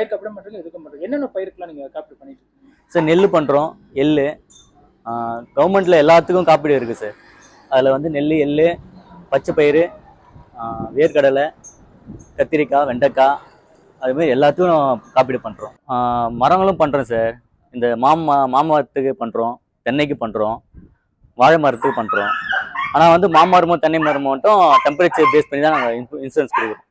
பயிர் காப்பீடு பண்ணுறீங்க இதுக்கும் என்னென்ன பயிருக்கெல்லாம் நீங்கள் காப்பீடு பண்ணிட்டு சார் நெல் பண்ணுறோம் எள் கவர்மெண்ட்டில் எல்லாத்துக்கும் காப்பீடு இருக்குது சார். அதில் வந்து நெல் எள் பச்சை பயிறு வேர்க்கடலை கத்திரிக்காய் வெண்டைக்காய் அதுமாரி எல்லாத்துக்கும் காப்பீடு பண்ணுறோம் மரங்களும் பண்ணுறோம் சார். இந்த மாமா மாமரத்துக்கு பண்ணுறோம் தென்னைக்கு பண்ணுறோம் வாழை மரத்துக்கு பண்ணுறோம் ஆனால் வந்து மாமரமும் தென்னை மரமும் மட்டும் டெம்பரேச்சர் பேஸ் பண்ணி தான் நாங்கள் இன்சூரன்ஸ் கொடுக்குறோம்.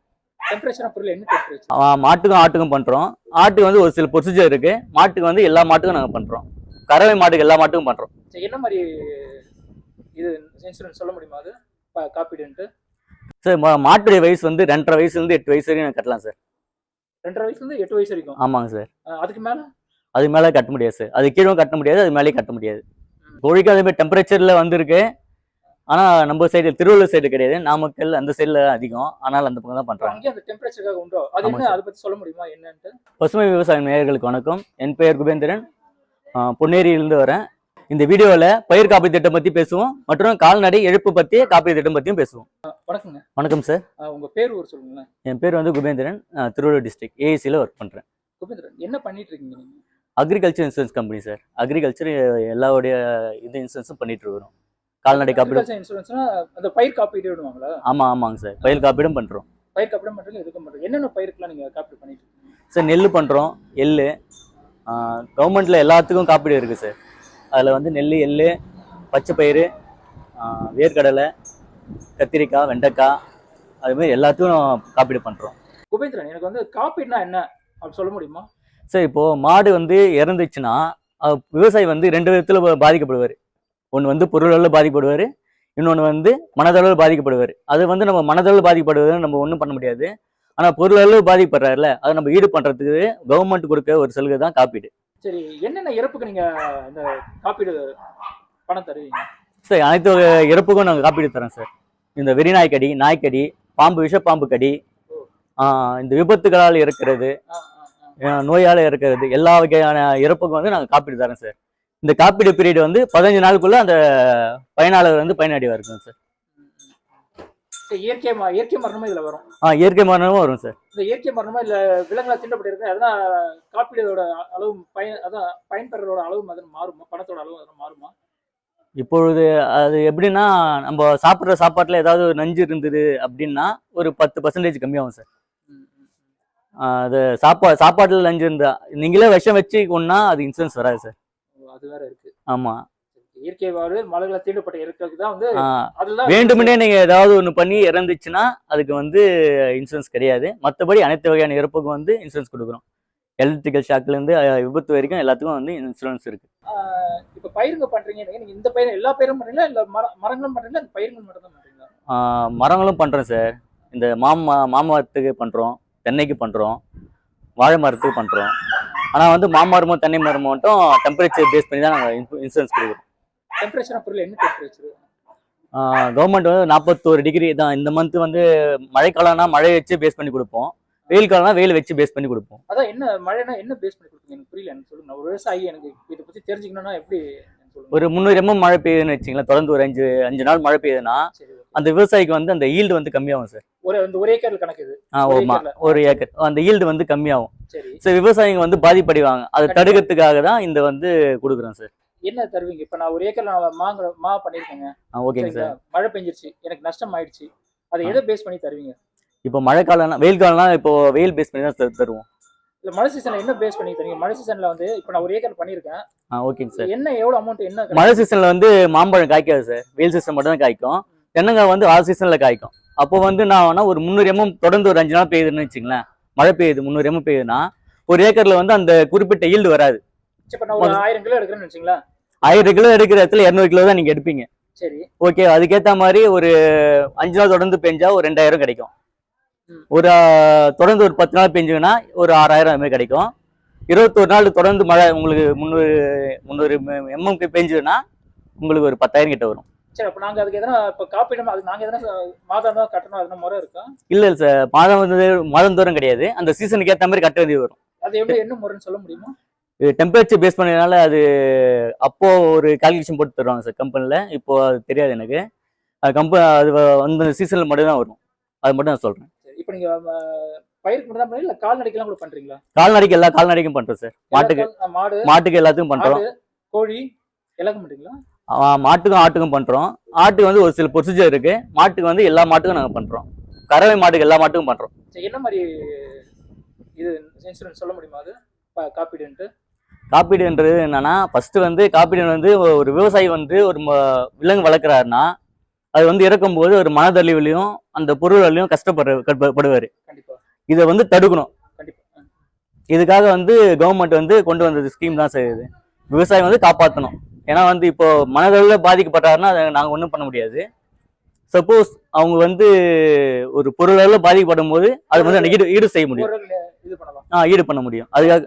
மாட்டுக்கும் ஆட்டுக்கும் பண்றோம். ஆட்டுக்கு வந்து ஒரு சில ப்ரொசீஜர் இருக்கு. மாட்டுக்கு வந்து எல்லா மாட்டுக்கும் நாங்க பண்றோம். கறவை மாட்டுக்கு எல்லா மாட்டுக்கும் பண்றோம். என்ன மாதிரி இது இன்சூரன்ஸ் சொல்ல முடியுமா அது? காப்பீடுன்ட்டு. சார் மாட்டுடைய வயசு வந்து ரெண்டரை வயசுல இருந்து எட்டு வயசு வரைக்கும் கட்டலாம் சார். ரெண்டரை வயசுலேருந்து எட்டு வயசு வரைக்கும்? ஆமாங்க சார். அதுக்கு மேலே? அது மேலே கட்ட முடியாது சார். அது கீழே கட்ட முடியாது அது மேலேயும் கட்ட முடியாது. கோழிக்கு அதே மாதிரி டெம்பரேச்சர்ல வந்திருக்கு. ஆனா நம்ம சைடு திருவள்ளூர் சைடு கிடையாது. நாமக்கல் அந்த சைடுல அதிகம். ஆனால் அந்த பக்கம் தான் பண்றாங்க. அங்கேயும் அந்த டெம்பரேச்சருக்காக உண்டோ? அது ஆமா என்ன? சார். அதை பற்றி சொல்ல முடியுமா? என்னன்ட்டு? பசுமை விவசாய நேயர்களுக்கு வணக்கம். என் பெயர் குபேந்திரன். பொன்னேரியிலிருந்து வரேன். இந்த வீடியோவில் பயிர் காப்பீடு திட்டம் பற்றி பேசுவோம். மற்றும் கால்நடை எழுப்பு பற்றி காப்பீடு திட்டம் பற்றியும் பேசுவோம். வணக்கங்க. வணக்கம் சார். அஹ் உங்க பேர் ஊர் சொல்லுங்களேன். என் பேர் வந்து குபேந்திரன். திருவள்ளூர் டிஸ்ட்ரிக்ட் ஏஐசியில் ஒர்க் பண்ணுறேன் குபேந்திரன் என்ன பண்ணிட்டு இருக்கீங்க agriculture insurance company sir agriculture எல்லாருடைய இது இன்சூரன்ஸும் பண்ணிட்டு இருக்கிறோம் கால்நடை காப்பீடு இன்சூரன்ஸ்னா அந்த பயிர் காப்பீடு விடுவாங்களா? ஆமாம் ஆமாங்க சார். பயிர் காப்பீடும் பண்ணுறோம் பயிர் காப்பீடு பண்ணுறீங்க இதுக்கும் பண்ணுறீங்க என்னென்ன பயிருக்கெல்லாம் நீங்க காப்பீடு பண்ணிட்டு சார் நெல் பண்ணுறோம் எள்ளு. கவர்மெண்ட்டில் எல்லாத்துக்கும் காப்பீடு இருக்குது சார். அதில் வந்து நெல் எள்ளு பச்சை பயிறு வேர்க்கடலை கத்திரிக்காய் வெண்டைக்காய் அதுமாரி எல்லாத்துக்கும் காப்பீடு பண்ணுறோம் குபேந்திரன் எனக்கு வந்து காப்பீடுனா என்ன? அப்படி சொல்ல முடியுமா? சார் இப்போது மாடு வந்து இறந்துச்சுன்னா விவசாயி வந்து ரெண்டு விதத்தில் பாதிக்கப்படுவார். ஒன்று வந்து பொருளளவில் பாதிக்கப்படுவார் இன்னொன்று வந்து மனதளவில் பாதிக்கப்படுவார். அது வந்து நம்ம மனதளவில் பாதிக்கப்படுவதுன்னு நம்ம ஒன்றும் பண்ண முடியாது. ஆனால் பொருளளவு பாதிக்கப்படுறாருல அதை நம்ம ஈடு பண்ணுறதுக்கு கவர்மெண்ட் கொடுக்க ஒரு சலுகை தான் காப்பீடு. சரி என்னென்ன இறப்புக்கு நீங்க இந்த காப்பீடு பணம் தருவீங்க? சார் அனைத்து இறப்புக்கும் நாங்கள் காப்பீடு தரோம் சார். இந்த வெறிநாய்க்கடி நாய்க்கடி பாம்பு விஷப்பாம்பு கடி இந்த விபத்துகளால் இருக்கிறது நோயால் இருக்கிறது எல்லா வகையான இறப்புக்கும் வந்து நாங்கள் காப்பீடு தரோம் சார். இந்த காப்பீடு பீரியட் வந்து பதினஞ்சு நாளுக்குள்ள அந்த பயனாளர் வந்து பயனடைவா இருக்கும் சார் இயற்கை இயற்கை மரணமும் இதுல வரும். ஆ இயற்கை மரணமும் வரும் சார். இந்த இயற்கை மரணமா இல்ல விலங்குகளா தீண்டப்பட்டிருக்கு அதெல்லாம் காப்பீடோட அளவு பயன் அதான் பயன்பெறதோட அளவு மாதிரி மாறுமா? பணத்தோட அளவு அதெல்லாம் மாறுமா? இப்பொழுது அது எப்படின்னா நம்ம சாப்பிட்ற சாப்பாட்டில் ஏதாவது ஒரு நஞ்சு இருந்தது அப்படின்னா ஒரு பத்து பர்சன்டேஜ் கம்மியாகும் சார். அது சாப்பா சாப்பாட்டில் நஞ்சு இருந்தா நீங்களே விஷம் வச்சு கொன்னா அது இன்சூரன்ஸ் வராது சார். அது வேற இருக்கு. ஆமாம் இயற்கை வாழ்வு மலைகளை தீண்டப்பட்ட இருக்கிறதுக்கு தான் வந்து அதுதான் வேண்டுமெனே நீங்க ஏதாவது ஒன்று பண்ணி இறந்துச்சுன்னா அதுக்கு வந்து இன்சூரன்ஸ் கிடையாது. மற்றபடி அனைத்து வகையான இறப்புக்கும் வந்து இன்சூரன்ஸ் கொடுக்குறோம். எலக்ட்ரிக்கல் ஷாக்லேருந்து விபத்து வரைக்கும் எல்லாத்துக்கும் வந்து இன்சூரன்ஸ் இருக்கு. இப்ப பயிருங்க பண்றீங்க நீங்க இந்த பயிர் எல்லா பயிரும் பண்றீங்களா? இல்ல மர- மரங்களும் பண்றீங்களா? இந்த பயிர்கள் மட்டும் தான் பண்றீங்களா? மரங்களும் பண்ணுறோம் சார். இந்த மாமா மாமரத்துக்கு பண்ணுறோம் தென்னைக்கு பண்ணுறோம் வாழை மரத்துக்கு பண்ணுறோம் ஆனால் வந்து மாமரமும் தென்னை மரமும் மட்டும் டெம்பரேச்சர் பேஸ் பண்ணி தான் நாங்கள் இன்சூரன்ஸ் கொடுக்குறோம். டெம்பரேச்சர் பொருள் என்ன டெம்பரேச்சர் கவர்மெண்ட் வந்து நாற்பத்தோரு டிகிரி தான். இந்த மந்த் வந்து மழைக்காலம்னா மழை வச்சு பேஸ் பண்ணி கொடுப்போம். வெயில் காலம்னா வெயில் வச்சு பேஸ் பண்ணி கொடுப்போம். அதான் என்ன மழைனா என்ன பேஸ் பண்ணி கொடுத்தீங்க எனக்கு புரியல எனக்கு சொல்லுங்க. ஒரு விவசாயி எனக்கு இதை பத்தி தெரிஞ்சுக்கணும்னா எப்படி ஒரு முந்நூறு எம்எம் மழை பெய்யுதுன்னு வச்சிங்களேன் தொடர்ந்து ஒரு அஞ்சு அஞ்சு நாள் மழை பெய்யுதுன்னா. அந்த விவசாயிக்கு வந்து அந்த ஈல்டு வந்து கம்மியாகும் சார். ஒரு இந்த ஒரே ஏக்கர்ல கணக்கு இது. ஆ ஒரு ஏக்கர். அந்த ஈல்டு வந்து கம்மியாகும். சரி. விவசாயிங்க வந்து பாதிப்படைவாங்க. அதை தடுக்கிறதுக்காக தான் இந்த வந்து கொடுக்குறோம் சார் என்ன தருவீங்க? இப்ப நான் ஒரு ஏக்கர்ல நான் மாங்க மா பண்ணிருக்கேங்க ஆ ஓகேங்க? சார் மழை பெஞ்சிருச்சு. எனக்கு நஷ்டம் ஆயிடுச்சு. அதை. எதை பேஸ் பண்ணி தருவீங்க? இப்போ மழை காலம்னா வெயில் காலம்னா இப்போ வெயில் பேஸ் பண்ணி தான் தரு- தருவோம். இல்ல மழை சீசன்ல என்ன பேஸ் பண்ணி தருவீங்க? மழை சீசன்ல வந்து இப்ப நான் ஒரு ஏக்கர் பண்ணிருக்கேன் ஆ ஓகேங்க சார் என்ன எவ்வளவு அமௌண்ட் என்ன மழை சீசன்ல வந்து மாம்பழம் காய்க்காது சார் வெயில் சீசன் மட்டும் தான் காய்க்கும். தென்னங்காய் வந்து ஆல் சீசன்ல காய்க்கும். அப்போ வந்து நான் வேணா ஒரு முந்நூறு எம்எம் தொடர்ந்து ஒரு அஞ்சு நாள் பெய்யுதுன்னு வச்சுங்களேன். மழை பெய்யுது முந்நூறு எம்எம் பெய்யுதுன்னா ஒரு ஏக்கர்ல வந்து அந்த குறிப்பிட்ட ஈல்டு வராது. ஆயிரம் கிலோ எடுக்கிறேன்னு ஆயிரம் கிலோ எடுக்கிற இடத்துல இரநூறு கிலோ தான் நீங்க எடுப்பீங்க. சரி. ஓகே அதுக்கேத்த மாதிரி ஒரு அஞ்சு நாள் தொடர்ந்து பெஞ்சா ஒரு ரெண்டாயிரம் கிடைக்கும். ஒரு தொடர்ந்து ஒரு பத்து நாள் பெஞ்சுங்கன்னா ஒரு ஆறாயிரம் அது மாதிரி கிடைக்கும். இருபத்தொரு நாள் தொடர்ந்து மழை உங்களுக்கு முந்நூறு முந்நூறு எம்எம்க்கு பெஞ்சுதுன்னா உங்களுக்கு ஒரு பத்தாயிரம் கிட்ட வரும். சரி அப்ப நாங்க அதுக்கு எதனா இப்ப காப்பீடு அது நாங்க எதனா மாதம் தான் கட்டணும் அதெல்லாம் முறை இருக்கா? இல்ல இல்ல சார். மாதம் வந்து மாதம் தூரம் கிடையாது. அந்த சீசனுக்கு ஏத்த மாதிரி கட்ட வேண்டியது வரும். அது எப்படி என்ன முறைன்னு சொல்ல முடியுமா? இது டெம்பரேச்சர் பேஸ் பண்ணதுனால அது அப்போ ஒரு கால்குலேஷன் போட்டு தருவாங்க சார் கம்பெனில இப்போ அது தெரியாது எனக்கு. அது கம்ப அது அந்த சீசன்ல மட்டும் தான் வரும். அது மட்டும் நான் சொல்றேன். இப்போ நீங்க பயிருக்கு மட்டும் தான் இல்ல கால்நடைக்கெல்லாம் கூட பண்றீங்களா? கால்நடைக்கு எல்லா கால்நடைக்கும் பண்றோம் சார். மாட்டுக்கு மாடு மாட்டுக்கு எல்லாத்துக்கும் பண்றோம். ஆடு கோழி எல்லாருக்கும் பண்றீங்களா? ஆ, மாட்டுக்கும் ஆட்டுக்கும் பண்றோம். ஆட்டுக்கு வந்து ஒரு சில ப்ரொசீஜர் இருக்கு. மாட்டுக்கு வந்து எல்லா மாட்டுக்கும் நாங்க பண்றோம். கறவை மாட்டுக்கு எல்லா மாட்டுக்கும் பண்றோம். சரி என்ன மாதிரி இது இன்சூரன்ஸ் சொல்ல முடியுமா அது? காப்பீடுன்ட்டு? காப்பீடுன்றது என்னன்னா ஃபர்ஸ்ட் வந்து காப்பீடு வந்து ஒரு விவசாயி வந்து ஒரு விலங்கு வளர்க்குறாருன்னா அது வந்து இறக்கும்போது ஒரு மனதழிவுலையும் அந்த பொருளாலையும் கஷ்டப்படுற படுவார். கண்டிப்பா. இதை வந்து தடுக்கணும். கண்டிப்பா. ம். இதுக்காக வந்து கவர்மெண்ட் வந்து கொண்டு வந்தது ஸ்கீம் தான் செய்யுது விவசாயம் வந்து காப்பாற்றணும் ஏன்னா வந்து இப்போ மனதளவில் பாதிக்கப்பட்டாருன்னா அதை நாங்கள் ஒன்றும் பண்ண முடியாது. சப்போஸ் அவங்க வந்து ஒரு பொருளளவில் பாதிக்கப்படும் போது அது வந்து ஈடு ஈடு செய்ய முடியும். ஆ ஈடு பண்ண முடியும். அதுக்காக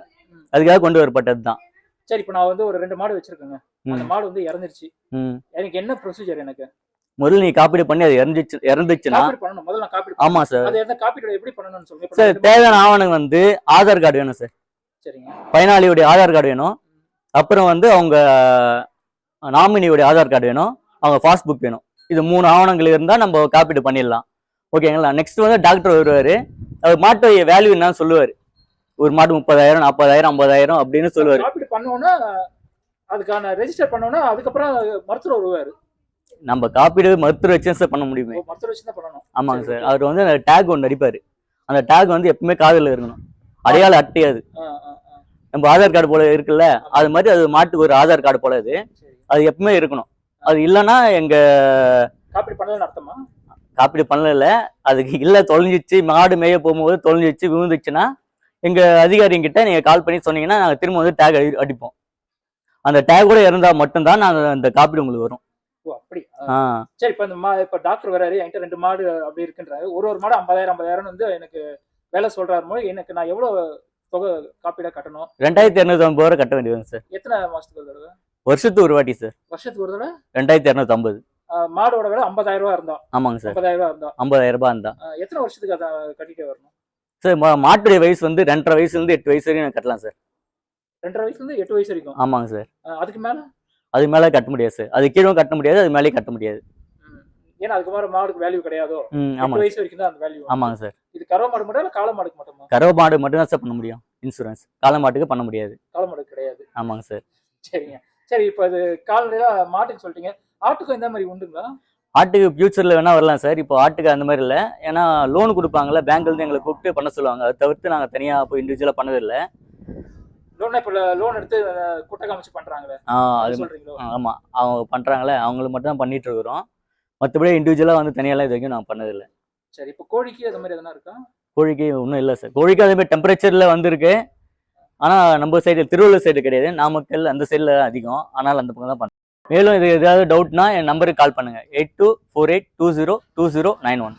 அதுக்காக கொண்டு வரப்பட்டது தான் சரி இப்போ நான் வந்து ஒரு ரெண்டு மாடு வச்சிருக்கேங்க. அந்த. மாடு வந்து இறந்துருச்சு. ம். எனக்கு என்ன ப்ரொசீஜர் எனக்கு? முதல்ல நீ காப்பீடு பண்ணி அது இறந்துச்சு இறந்துச்சுன்னா ஆமா சார் அது எந்த காப்பீடு எப்படி பண்ணணும்னு சொல்லுங்க. இப்ப சார் தேவையான ஆவணம் வந்து ஆதார் கார்டு வேணும் சார் சரிங்க. பயனாளியுடைய ஆதார் கார்டு வேணும். அப்புறம் வந்து அவங்க நாமினியோடைய ஆதார் கார்டு வேணும் அவங்க பாஸ்புக் வேணும். இது மூணு ஆவணங்கள் இருந்தால் நம்ம காப்பீடு பண்ணிடலாம். ஓகேங்களா? நெக்ஸ்ட் வந்து டாக்டர் வருவார். அவர் மாட்டு வேல்யூ என்னன்னு சொல்லுவார். ஒரு மாட்டு முப்பதாயிரம் நாற்பதாயிரம் ஐம்பதாயிரம் அப்படின்னு சொல்லுவார். காப்பீடு பண்ணோன்னா அதுக்கான ரெஜிஸ்டர் பண்ணோன்னா அதுக்கப்புறம் மருத்துவர் வருவாரு. நம்ம காப்பீடு மருத்துவ வச்சு சார் பண்ண முடியுமே. மருத்துவர் பண்ணணும். ஆமாங்க சார் அவர் வந்து அந்த டேக் ஒன்று அடிப்பார். அந்த டேக் வந்து எப்பவுமே காதில் இருக்கணும். அடையாள அட்டை அது ஆ, ஆ, ஆ. நம்ம ஆதார் கார்டு போல இருக்குல்ல? அது மாதிரி அது மாட்டுக்கு ஒரு ஆதார் கார்டு போல அது. அது எப்பவுமே இருக்கணும். அது இல்லைன்னா எங்க காப்பீடு பண்ணலன்னு அர்த்தமா? காப்பீடு பண்ணல. அதுக்கு இல்ல தொலைஞ்சிச்சு. மாடு மேய போகும்போது தொலைஞ்சிச்சு விழுந்துச்சுன்னா எங்க அதிகாரிங்கிட்ட நீங்க கால் பண்ணி சொன்னீங்கன்னா நாங்க திரும்ப வந்து டேக் அடி அடிப்போம். அந்த டேக் கூட இருந்தா மட்டும்தான் நாங்க அந்த காப்பீடு உங்களுக்கு வரும். ஓ அப்படி. சரி இப்போ இந்த மா இப்போ டாக்டர் வராரு என்கிட்ட ரெண்டு மாடு அப்படி இருக்குன்றாரு. ஒரு ஒரு மாடு ஐம்பதாயிரம் ஐம்பதாயிரம் வந்து எனக்கு வேலை சொல்றாரு போது எனக்கு நான் எவ்வளவு தொகை காப்பீடா கட்டணும்? ரெண்டாயிரத்தி இரநூத்தி ஐம்பது ரூபா கட்ட வேண்டியது சார். எத்தனை மாசத்துக்கு ஒரு தடவை? வருஷத்துக்கு ஒரு வாட்டி சார் வருஷத்துக்கு ஒரு தடவை? ரெண்டாயிரத்தி இரநூத்தி ஐம்பது. மாடோட விலை ஐம்பதாயிரம் ரூபா இருந்தா. ஆமாங்க சார் ஐம்பதாயிரம் ரூபா இருந்தா. ஐம்பதாயிரம் ரூபாய் இருந்தா. எத்தனை வருஷத்துக்கு அதை கட்டிட்டே வரணும்? சார் மா- மாட்டுடைய வயசு வந்து ரெண்டரை வயசுல இருந்து எட்டு வயசு வரைக்கும் கட்டலாம் சார் ரெண்டரை வயசுல இருந்து எட்டு வயசு வரைக்கும்? ஆமாங்க சார் அதுக்கு மேல? அது மேலே கட்ட முடியாது சார் அது கீழே கட்ட முடியாது அது மேலேயும் கட்ட முடியாது. ஏன்னா அதுக்கு மேல மாடுக்கு வேல்யூ கிடையாதோ? எட்டு வயசு வரைக்கும் தான் அந்த வேல்யூ ஆமாங்க சார் இது கறவை மாடு மட்டும் இல்ல காளை மாடுக்கு மட்டுமா? கறவை மாடு மட்டும் தான் சார் பண்ண முடியும். இன்சூரன்ஸ் காளை மாட்டுக்கு பண்ண முடியாது. காளை மாடுக்கு கிடையாது. ஆமாங்க சார் சரிங்க. சரி இப்போ இது கால்நடையில மாட்டுக்கு சொல்லிட்டீங்க. ஆட்டுக்கும் இந்த மாதிரி உண்டுங்களா? ஆட்டுக்கு ஃபியூச்சரில் வேணா வரலாம் சார். இப்போ ஆட்டுக்கு அந்த மாதிரி இல்லை. ஏன்னா லோன் கொடுப்பாங்கல்ல பேங்க்லேருந்து எங்களை கூப்பிட்டு பண்ண சொல்லுவாங்க. அதை தவிர்த்து நாங்கள் தனியாக போய் இண்டிவிஜுவலாக பண்ணதில்லை லோன் இப்போ லோன் எடுத்து குட்டை காமிச்சு பண்றாங்களே. ஆ அது அது ஆமாம் அவங்க பண்ணுறாங்களே அவங்களுக்கு மட்டும் தான் பண்ணிட்டு இருக்கிறோம். மற்றபடி இண்டிவிஜுவலாக வந்து தனியாலாம் இது வரைக்கும் நான் பண்ணதில்லை சரி இப்போ கோழிக்கு அது மாதிரி எதனா இருக்கா? கோழிக்கு ஒன்றும் இல்லை சார். கோழிக்கு அதே மாதிரி டெம்பரேச்சரில் வந்திருக்கு. ஆனால் நம்ம சைடு திருவள்ளூர் சைடு கிடையாது. நாமக்கல் அந்த சைடில் அதிகம். ஆனால் அந்த பக்கம் தான் பண்ணுறோம் மேலும் இது ஏதாவது டவுட்னா என் நம்பருக்கு கால் பண்ணுங்கள் eight two four eight two zero two zero nine one